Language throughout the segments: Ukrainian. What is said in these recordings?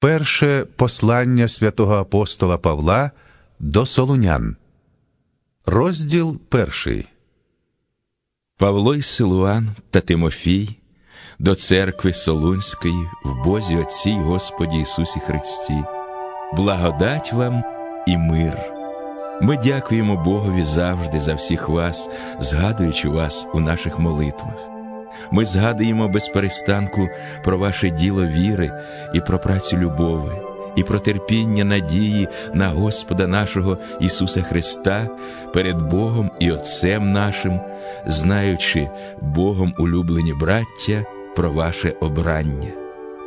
Перше послання святого апостола Павла до Солунян. Розділ перший. Павло й Силуан та Тимофій до церкви Солунської в Бозі Отці Господі Ісусі Христі. Благодать вам і мир. Ми дякуємо Богові завжди за всіх вас, згадуючи вас у наших молитвах. Ми згадуємо без перестанку про ваше діло віри і про працю любови, і про терпіння надії на Господа нашого Ісуса Христа перед Богом і Отцем нашим, знаючи Богом улюблені браття про ваше обрання.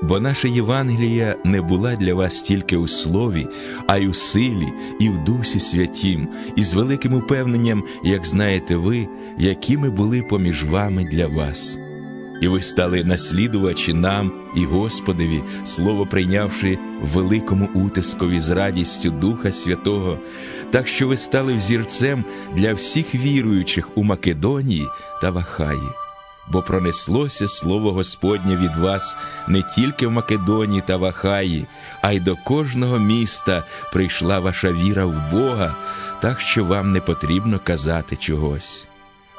Бо наша Євангелія не була для вас тільки у слові, а й у силі, і в Дусі Святім, і з великим упевненням, як знаєте ви, якими були поміж вами для вас. І ви стали наслідувачі нам і Господові, слово прийнявши великому утискові з радістю Духа Святого, так що ви стали взірцем для всіх віруючих у Македонії та в Ахаї. Бо пронеслося слово Господнє від вас не тільки в Македонії та в Ахаї, а й до кожного міста прийшла ваша віра в Бога, так що вам не потрібно казати чогось.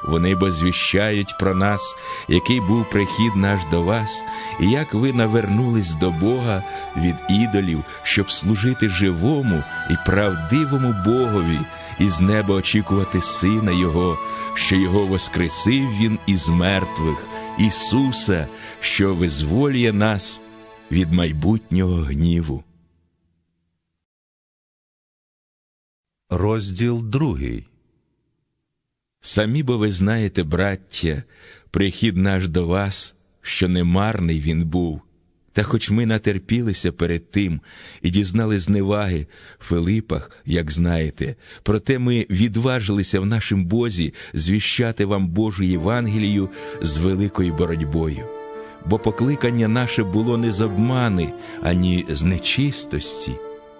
Вони бо звіщають про нас, який був прихід наш до вас, і як ви навернулись до Бога від ідолів, щоб служити живому і правдивому Богові, і з неба очікувати Сина Його, що Його воскресив Він із мертвих, Ісуса, що визволює нас від майбутнього гніву. Розділ другий. Самі бо ви знаєте, браття, прихід наш до вас, що не марний він був. Та хоч ми натерпілися перед тим і дізнали зневаги в Филипах, як знаєте, проте ми відважилися в нашім Бозі звіщати вам Божу Євангелію з великою боротьбою. Бо покликання наше було не з обмани, ані з нечистості,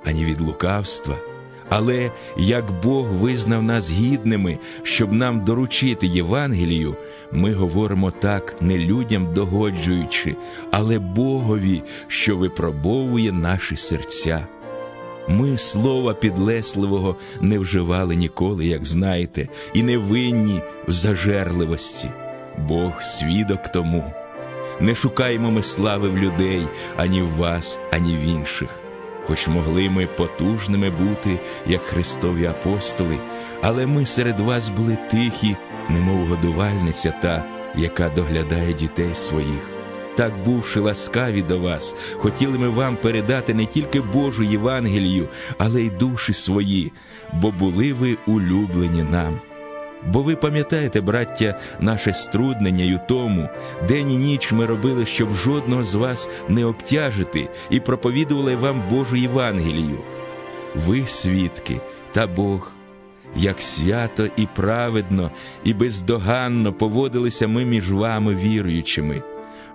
ані від лукавства. Але як Бог визнав нас гідними, щоб нам доручити Євангелію, ми говоримо так не людям догоджуючи, але Богові, що випробовує наші серця. Ми слова підлесливого не вживали ніколи, як знаєте, і не винні в зажерливості. Бог свідок тому. Не шукаємо ми слави в людей ані в вас, ані в інших хоч могли ми потужними бути, як Христові апостоли, але ми серед вас були тихі, немов годувальниця та, яка доглядає дітей своїх. Так, бувши ласкаві до вас, хотіли ми вам передати не тільки Божу Євангелію, але й душі свої, бо були ви улюблені нам. Бо ви пам'ятаєте, браття, наше струднення й у тому, день і ніч ми робили, щоб жодного з вас не обтяжити, і проповідували вам Божу Євангелію. Ви свідки та Бог, як свято і праведно, і бездоганно поводилися ми між вами віруючими.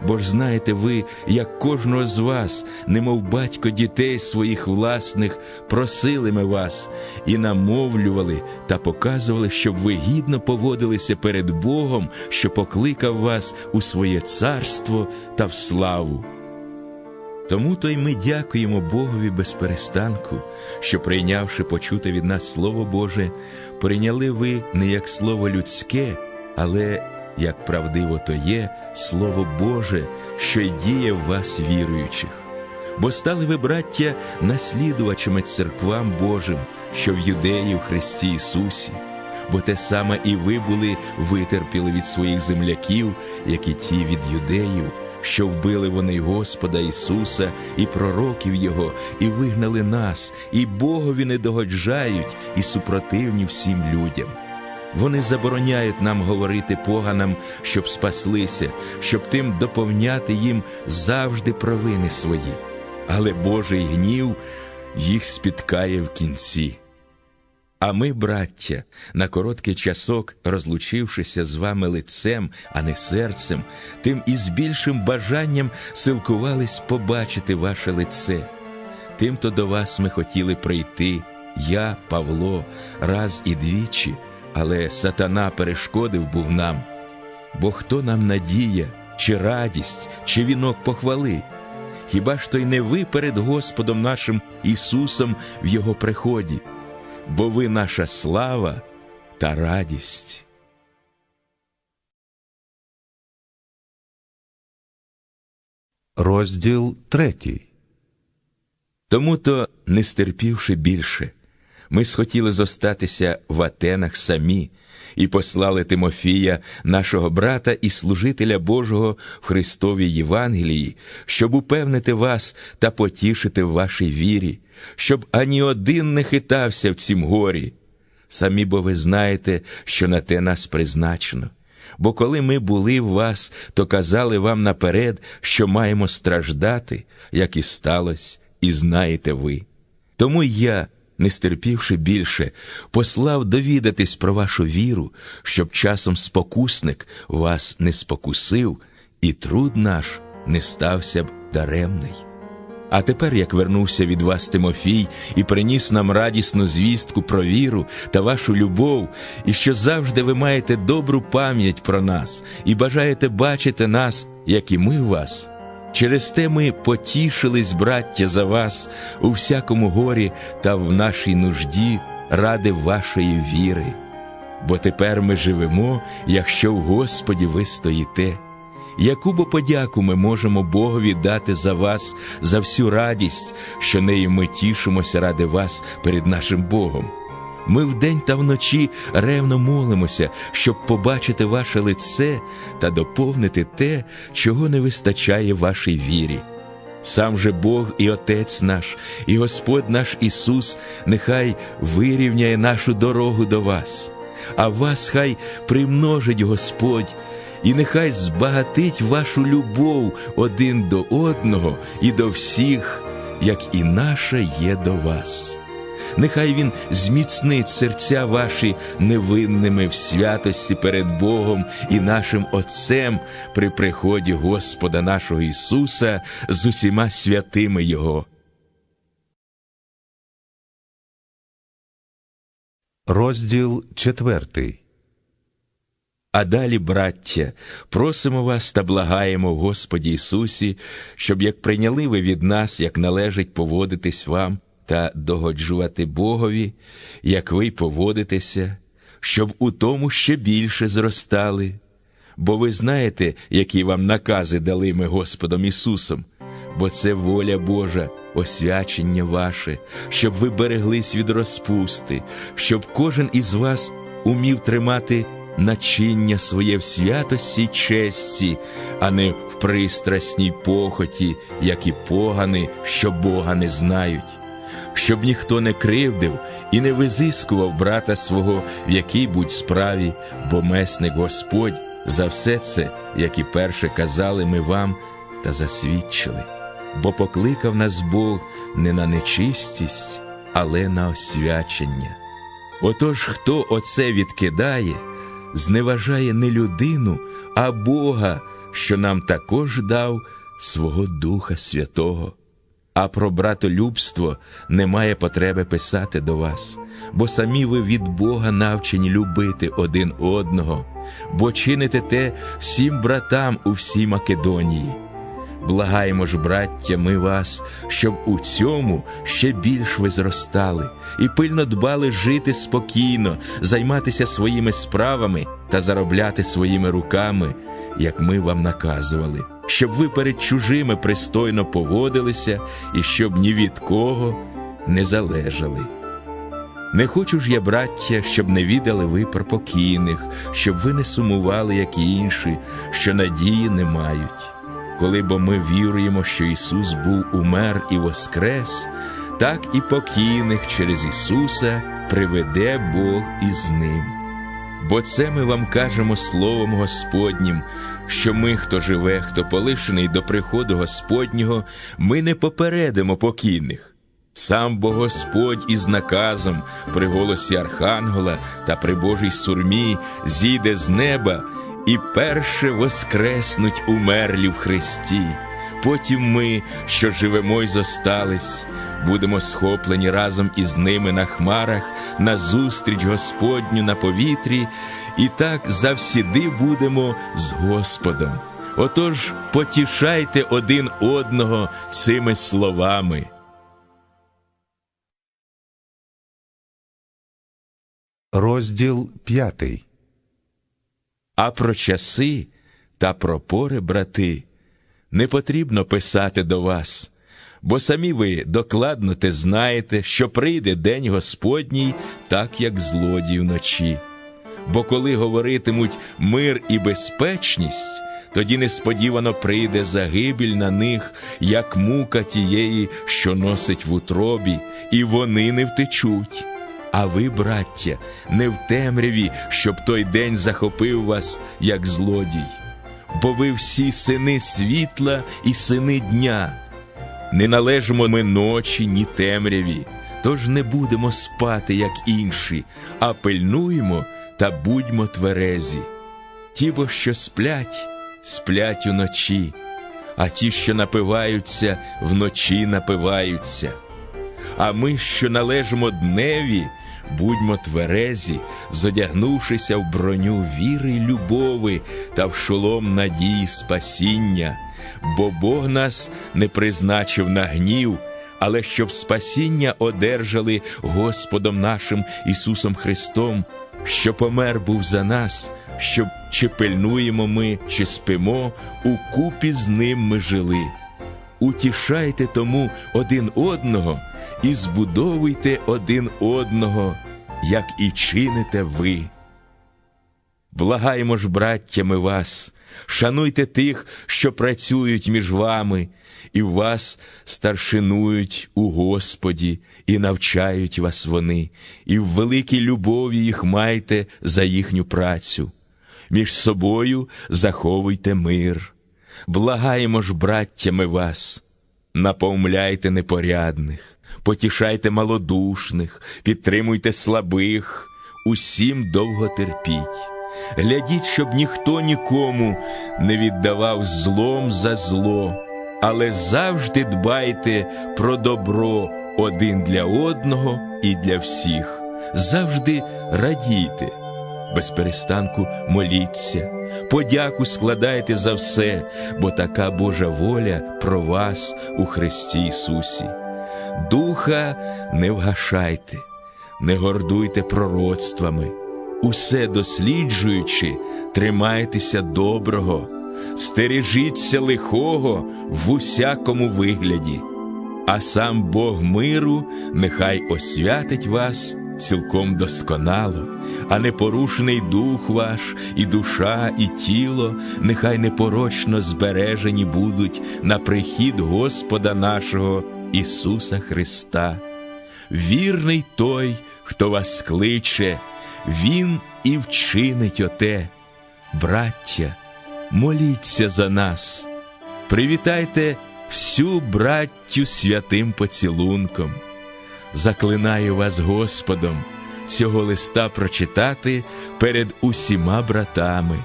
Бо ж знаєте ви, як кожного з вас, немов батько дітей своїх власних, просили ми вас і намовлювали та показували, щоб ви гідно поводилися перед Богом, що покликав вас у своє царство та в славу. Тому то й ми дякуємо Богові без перестанку, що, прийнявши почуте від нас Слово Боже, прийняли ви не як слово людське, але як правдиво то є Слово Боже, що діє в вас віруючих. Бо стали ви, браття, наслідувачами церквам Божим, що в юдеї в Христі Ісусі, бо те саме і ви були витерпіли від своїх земляків, як і ті від юдеїв, що вбили вони Господа Ісуса і пророків Його, і вигнали нас, і Богові не догоджають, і супротивні всім людям. Вони забороняють нам говорити поганам, щоб спаслися, щоб тим доповняти їм завжди провини свої. Але Божий гнів їх спіткає в кінці. А ми, браття, на короткий часок, розлучившися з вами лицем, а не серцем, тим і з більшим бажанням силкувались побачити ваше лице. Тим-то до вас ми хотіли прийти, я, Павло, раз і двічі але сатана перешкодив був нам. Бо хто нам надія, чи радість, чи вінок похвали? Хіба ж то й не ви перед Господом нашим Ісусом в Його приході, бо ви наша слава та радість. Розділ третій. Тому то, не стерпівши більше, ми схотіли зостатися в Атенах самі і послали Тимофія, нашого брата і служителя Божого в Христовій Євангелії, щоб упевнити вас та потішити в вашій вірі, щоб ані один не хитався в цім горі. Самі бо ви знаєте, що на те нас призначено. Бо коли ми були в вас, то казали вам наперед, що маємо страждати, як і сталося, і знаєте ви. Тому я, не стерпівши більше, послав довідатись про вашу віру, щоб часом спокусник вас не спокусив, і труд наш не стався б даремний. А тепер, як вернувся від вас Тимофій і приніс нам радісну звістку про віру та вашу любов, і що завжди ви маєте добру пам'ять про нас і бажаєте бачити нас, як і ми вас. Через те ми потішились, браття, за вас у всякому горі та в нашій нужді ради вашої віри. Бо тепер ми живемо, якщо в Господі ви стоїте. Яку бо подяку ми можемо Богові дати за вас, за всю радість, що нею ми тішимося ради вас перед нашим Богом. Ми вдень та вночі ревно молимося, щоб побачити ваше лице та доповнити те, чого не вистачає вашій вірі. Сам же Бог і Отець наш, і Господь наш Ісус, нехай вирівняє нашу дорогу до вас, а вас хай примножить Господь, і нехай збагатить вашу любов один до одного і до всіх, як і наша є до вас. Нехай Він зміцнить серця ваші невинними в святості перед Богом і нашим Отцем при приході Господа нашого Ісуса з усіма святими Його. Розділ четвертий. А далі, браття, просимо вас та благаємо в Господі Ісусі, щоб як прийняли ви від нас, як належить поводитись вам та догоджувати Богові, як ви поводитеся, щоб у тому ще більше зростали. Бо ви знаєте, які вам накази дали ми Господом Ісусом, бо це воля Божа, освячення ваше, щоб ви береглись від розпусти, щоб кожен із вас умів тримати начиння своє в святості й честі, а не в пристрасній похоті, як і погани, що Бога не знають, щоб ніхто не кривдив і не визискував брата свого в якій будь справі, бо месник Господь за все це, як і перше казали ми вам та засвідчили, бо покликав нас Бог не на нечистість, але на освячення. Отож, хто оце відкидає, зневажає не людину, а Бога, що нам також дав свого Духа Святого. А про братолюбство немає потреби писати до вас, бо самі ви від Бога навчені любити один одного, бо чините те всім братам у всій Македонії. Благаємо ж, браття, ми вас, щоб у цьому ще більш ви зростали і пильно дбали жити спокійно, займатися своїми справами та заробляти своїми руками, як ми вам наказували, щоб ви перед чужими пристойно поводилися і щоб ні від кого не залежали. Не хочу ж я, браття, щоб не відали ви про покійних, щоб ви не сумували, як і інші, що надії не мають. Коли бо ми віруємо, що Ісус був умер і воскрес, так і покійних через Ісуса приведе Бог із ним. Бо це ми вам кажемо Словом Господнім, що ми, хто живе, хто полишений до приходу Господнього, ми не попередимо покійних. Сам бо Господь із наказом при голосі Архангела та при Божій сурмі зійде з неба і перше воскреснуть умерлі в Христі. Потім ми, що живемо й зостались, будемо схоплені разом із ними на хмарах, на зустріч Господню на повітрі, і так завсіди будемо з Господом. Отож потішайте один одного цими словами. Розділ п'ятий. А про часи та про пори, брати, не потрібно писати до вас, бо самі ви докладно те знаєте, що прийде день Господній, так як злодій вночі. Бо коли говоритимуть мир і безпечність, тоді несподівано прийде загибель на них, як мука тієї, що носить в утробі, і вони не втечуть. А ви, браття, не в темряві, щоб той день захопив вас, як злодій, бо ви всі сини світла і сини дня. Не належимо ми ночі, ні темряві, тож не будемо спати, як інші, а пильнуємо та будьмо тверезі. Ті, бо що сплять, сплять уночі, а ті, що напиваються, вночі напиваються. А ми, що належимо дневі, будьмо тверезі, зодягнувшися в броню віри й любови та в шолом надії спасіння, бо Бог нас не призначив на гнів, але щоб спасіння одержали Господом нашим Ісусом Христом, що помер був за нас, щоб чи пильнуємо ми, чи спимо, укупі з ним ми жили. Утішайте тому один одного і збудовуйте один одного, як і чините ви. Благаємо ж, браттями вас, шануйте тих, що працюють між вами, і вас старшинують у Господі, і навчають вас вони, і в великій любові їх майте за їхню працю. Між собою заховуйте мир. Благаємо ж, браттями вас, напомляйте непорядних, потішайте малодушних, підтримуйте слабих, усім довго терпіть. Глядіть, щоб ніхто нікому не віддавав злом за зло, але завжди дбайте про добро один для одного і для всіх. Завжди радійте, без перестанку моліться, подяку складайте за все, бо така Божа воля про вас у Христі Ісусі. Духа не вгашайте, не гордуйте пророцтвами, усе досліджуючи, тримайтеся доброго, стережіться лихого в усякому вигляді, а сам Бог миру нехай освятить вас цілком досконало, а непорушний дух ваш, і душа, і тіло, нехай непорочно збережені будуть на прихід Господа нашого Ісуса Христа. Вірний той, хто вас кличе, Він і вчинить оте. Браття, моліться за нас, привітайте всю браттю святим поцілунком. Заклинаю вас Господом цього листа прочитати перед усіма братами.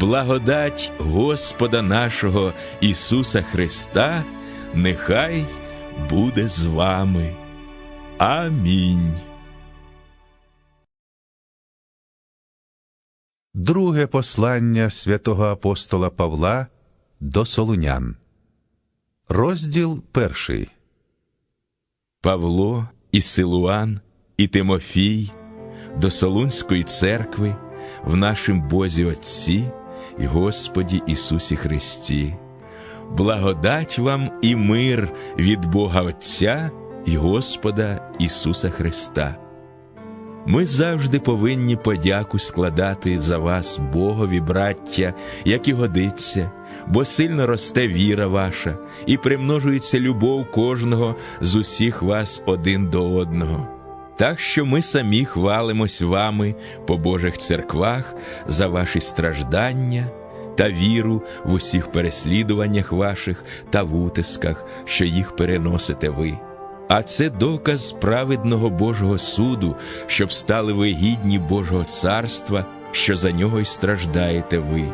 Благодать Господа нашого Ісуса Христа нехай буде з вами. Амінь. Друге послання святого апостола Павла до Солунян. Розділ перший. Павло і Силуан, і Тимофій до Солунської церкви в нашім Бозі Отці і Господі Ісусі Христі. Благодать вам і мир від Бога Отця і Господа Ісуса Христа. Ми завжди повинні подяку складати за вас, Богові, браття, як і годиться, бо сильно росте віра ваша, і примножується любов кожного з усіх вас один до одного. Так що ми самі хвалимось вами по Божих церквах за ваші страждання та віру в усіх переслідуваннях ваших та в утисках, що їх переносите ви. А це доказ праведного Божого суду, щоб стали ви гідні Божого царства, що за нього й страждаєте ви.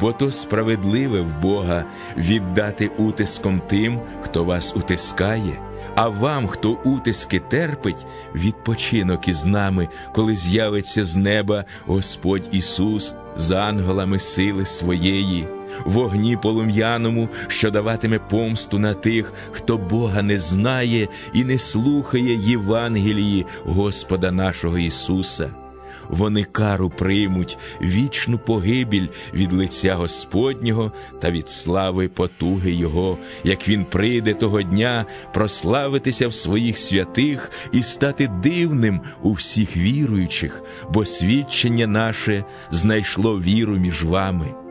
Бо то справедливе в Бога віддати утиском тим, хто вас утискає, а вам, хто утиски терпить, відпочинок із нами, коли з'явиться з неба Господь Ісус з ангелами сили своєї, вогні полум'яному, що даватиме помсту на тих, хто Бога не знає і не слухає Євангелії Господа нашого Ісуса. Вони кару приймуть вічну погибіль від лиця Господнього та від слави потуги Його, як Він прийде того дня прославитися в своїх святих і стати дивним у всіх віруючих, бо свідчення наше знайшло віру між вами.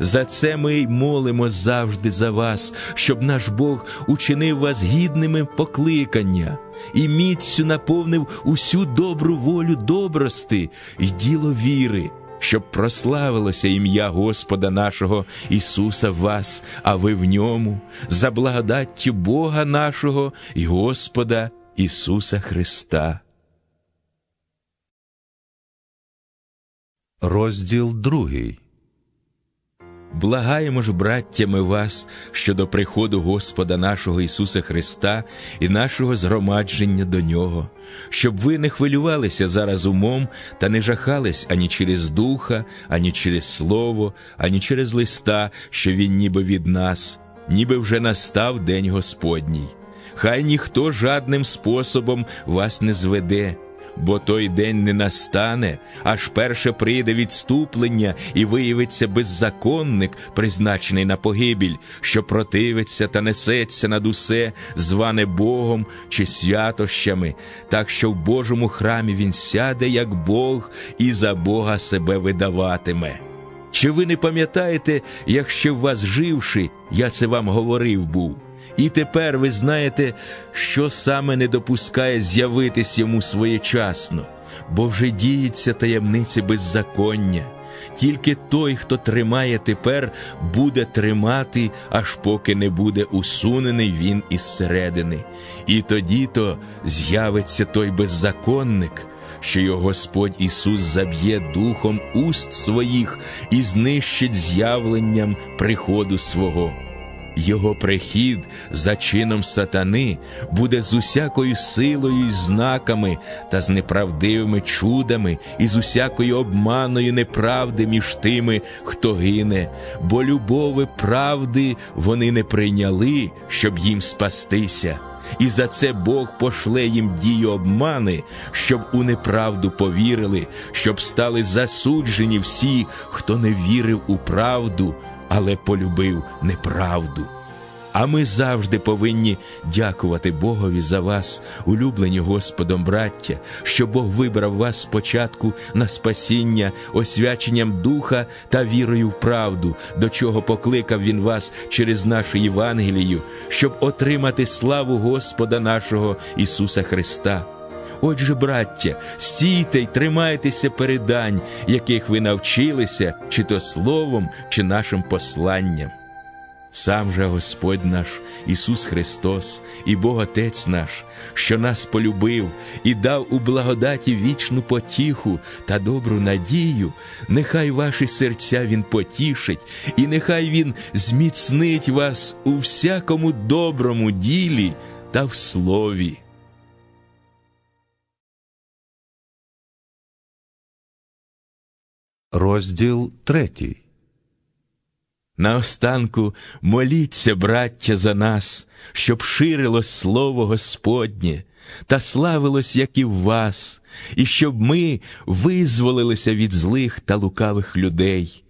За це ми й молимо завжди за вас, щоб наш Бог учинив вас гідними покликання і міцю наповнив усю добру волю добрости й діло віри, щоб прославилося ім'я Господа нашого Ісуса в вас, а ви в ньому, за благодаттю Бога нашого і Господа Ісуса Христа. Розділ другий. Благаємо ж, браттями, вас щодо приходу Господа нашого Ісуса Христа і нашого згромадження до Нього, щоб ви не хвилювалися зараз умом та не жахались ані через духа, ані через слово, ані через листа, що він ніби від нас, ніби вже настав день Господній. Хай ніхто жадним способом вас не зведе бо той день не настане, аж перше прийде відступлення і виявиться беззаконник, призначений на погибіль, що противиться та несеться над усе, зване Богом чи святощами, так що в Божому храмі він сяде, як Бог, і за Бога себе видаватиме. Чи ви не пам'ятаєте, як ще в вас живши, я це вам говорив був? І тепер ви знаєте, що саме не допускає з'явитись йому своєчасно, бо вже діється таємниці беззаконня. Тільки той, хто тримає тепер, буде тримати, аж поки не буде усунений він із середини. І тоді то з'явиться той беззаконник, що його Господь Ісус заб'є духом уст своїх і знищить з'явленням приходу свого. Його прихід за чином сатани буде з усякою силою і знаками та з неправдивими чудами, і з усякою обманою неправди між тими, хто гине, бо любови правди вони не прийняли, щоб їм спастися. І за це Бог пошле їм дію обмани, щоб у неправду повірили, щоб стали засуджені всі, хто не вірив у правду але полюбив неправду. А ми завжди повинні дякувати Богові за вас, улюблені Господом, браття, що Бог вибрав вас спочатку на спасіння, освяченням духа та вірою в правду, до чого покликав Він вас через нашу Євангелію, щоб отримати славу Господа нашого Ісуса Христа. Отже, браття, стійте й тримайтеся передань, яких ви навчилися, чи то словом, чи нашим посланням. Сам же Господь наш Ісус Христос і Бог Отець наш, що нас полюбив і дав у благодаті вічну потіху та добру надію, нехай ваші серця Він потішить, і нехай Він зміцнить вас у всякому доброму ділі та в слові. Розділ третій. Наостанку моліться, браття, за нас, щоб ширилось слово Господнє та славилось, як і в вас, і щоб ми визволилися від злих та лукавих людей,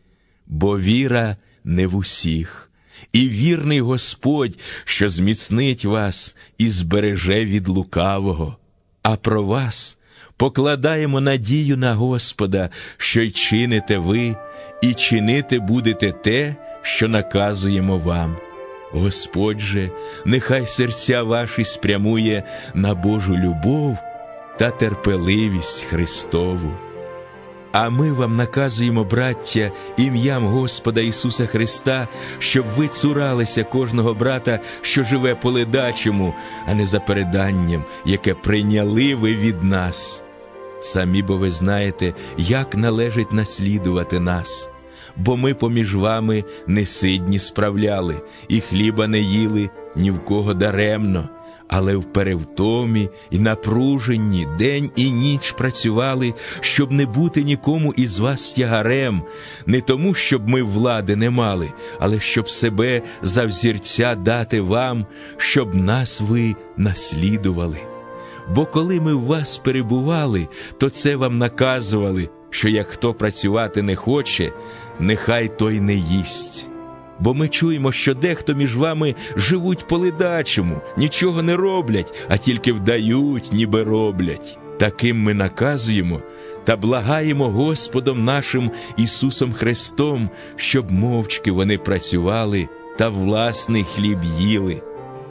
бо віра не в усіх, і вірний Господь, що зміцнить вас і збереже від лукавого, а про вас покладаємо надію на Господа, що й чините ви, і чинити будете те, що наказуємо вам. Господь же, нехай серця ваші спрямує на Божу любов та терпеливість Христову. А ми вам наказуємо, браття, ім'ям Господа Ісуса Христа, щоб ви цуралися кожного брата, що живе по ледачому, а не за переданням, яке прийняли ви від нас. Самі бо ви знаєте, як належить наслідувати нас, бо ми поміж вами не сидні справляли, і хліба не їли ні в кого даремно, але в перевтомі і напруженні день і ніч працювали, щоб не бути нікому із вас тягарем, не тому, щоб ми влади не мали, але щоб себе за взірця дати вам, щоб нас ви наслідували. Бо коли ми в вас перебували, то це вам наказували, що як хто працювати не хоче, нехай той не їсть. Бо ми чуємо, що дехто між вами живуть по ледачому, нічого не роблять, а тільки вдають, ніби роблять. Таким ми наказуємо та благаємо Господом нашим Ісусом Христом, щоб мовчки вони працювали та власний хліб їли.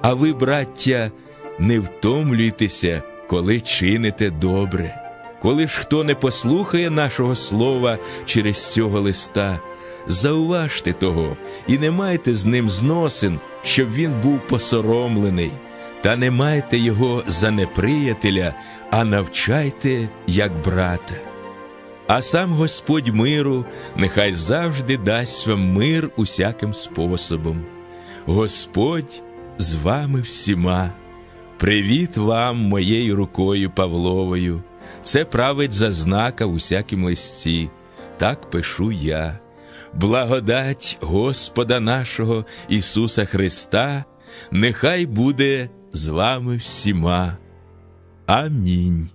А ви, браття, не втомлюйтеся, коли чините добре. Коли ж хто не послухає нашого слова через цього листа, зауважте того і не майте з ним зносин, щоб він був посоромлений, та не майте його за неприятеля, а навчайте як брата. А сам Господь миру нехай завжди дасть вам мир усяким способом. Господь з вами всіма. Привіт вам моєю рукою Павловою. Це править зазнака в усякім листі. Так пишу я. Благодать Господа нашого Ісуса Христа, нехай буде з вами всіма. Амінь.